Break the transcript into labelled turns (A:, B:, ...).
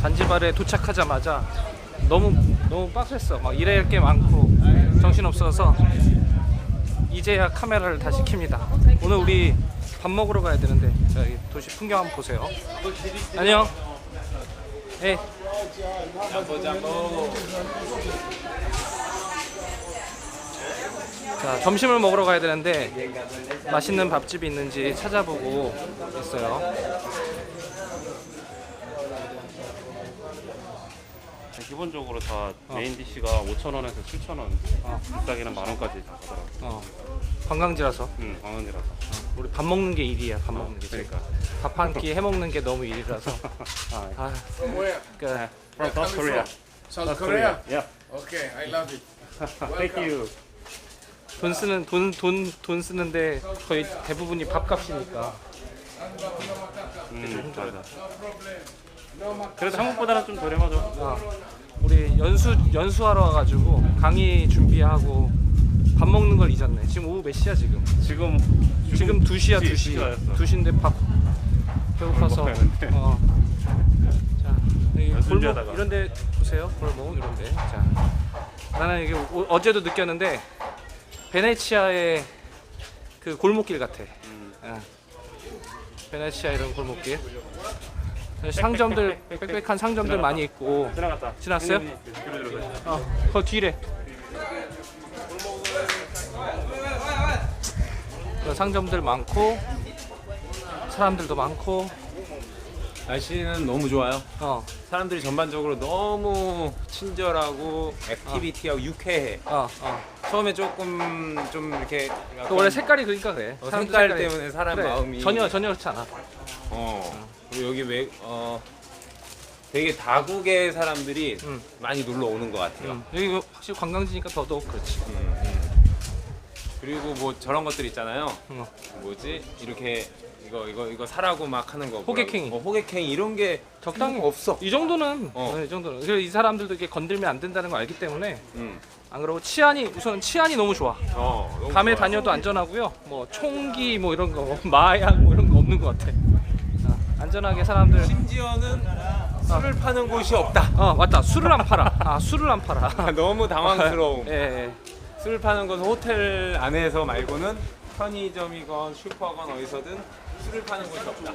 A: 잔지바르에 도착하자마자 너무 너무 빡셌어. 막 일해야 할게 많고 정신 없어서 이제야 카메라를 다시 켭니다. 오늘 우리 밥 먹으러 가야 되는데 자, 이 도시 풍경 한번 보세요. 안녕. 예. 자 점심을 먹으러 가야 되는데 맛있는 밥집이 있는지 찾아보고 있어요.
B: 기본적으로 다 메인 디시가 5,000원에서 7,000원,
A: 어.
B: 비싸기는 만 원까지 다 가더라고.
A: 어, 관광지라서
B: 응, 광원이라서.
A: 우리 밥 먹는 게 일이야. 밥 먹는 게.
B: 그러니까.
A: 밥 한 끼 해 먹는 게 너무 일이라서.
B: 아,
A: 아,
C: Where?
A: 그러니까
B: from South Korea.
C: South Korea.
B: Yeah.
C: Okay, I love it.
B: Thank you.
A: 돈 쓰는 돈 돈 돈 쓰는데 거의 대부분이 밥값이니까.
B: 음, 맞아. 그래도 한국보다는 좀 저렴하죠.
A: 아, 우리 연수 연수하러 와가지고 강의 준비하고 밥 먹는 걸 잊었네. 지금 오후 몇 시야 지금?
B: 지금
A: 지금 2시야
B: 두
A: 2시.
B: 시, 2시였어.
A: 2시인데 밥 배고파서
B: 먹어야 되는데.
A: 어. 자, 여기
B: 연습
A: 골목
B: 준비하다가.
A: 이런 데 보세요. 골목 이런 데. 자. 나는 이게 오- 어제도 느꼈는데 베네치아의 그 골목길 같아.
B: 음,
A: 어. 베네치아 이런 골목길. 상점들 빽빽한 상점들 많이 있고
B: 지나갔다.
A: 지났어요?
B: 뒤로 들어가요.
A: 어, 그 뒤래. 그 상점들 많고 사람들도 많고
D: 날씨는 너무 좋아요.
A: 어,
D: 사람들이 전반적으로 너무 친절하고 액티비티하고 유쾌해.
A: 어, 어.
D: 처음에 조금 좀 이렇게
A: 그
D: 약간
A: 원래 색깔이 그러니까 그래.
D: 어,
A: 사람들
D: 색깔
A: 색깔이.
D: 때문에 사람
A: 그래.
D: 마음이
A: 전혀 전혀 그렇지 않아.
D: 어 그리고 여기 외 어. 되게 다국의 사람들이
A: 음.
D: 많이 놀러 오는 것 같아요.
A: 음. 여기 확실히 관광지니까 더더욱 그렇지.
D: 음, 음. 그리고 뭐 저런 것들 있잖아요.
A: 어.
D: 뭐지 이렇게 이거 이거 이거 사라고 막 하는 거.
A: 호객행위.
D: 어, 호객행위 이런 게
A: 적당히
D: 없어.
A: 이 정도는
D: 어.
A: 네, 이 정도는. 그래서 이 사람들도 이렇게 건들면 안 된다는 걸 알기 때문에
D: 음.
A: 안 그러고 치안이 우선 치안이 너무 좋아.
D: 어, 너무
A: 밤에
D: 좋아요.
A: 다녀도 안전하고요. 뭐 총기 뭐 이런 거, 마약 뭐 이런 거 없는 것 같아. 아, 안전하게 사람들.
D: 심지어는 술을 파는 곳이 없다.
A: 어 맞다. 술을 안 팔아. 아 술을 안 팔아.
D: 너무 당황스러움.
A: 예, 예.
D: 술 파는 곳은 호텔 안에서 말고는 편의점이건 슈퍼건 어디서든 술을 파는 곳이 없다.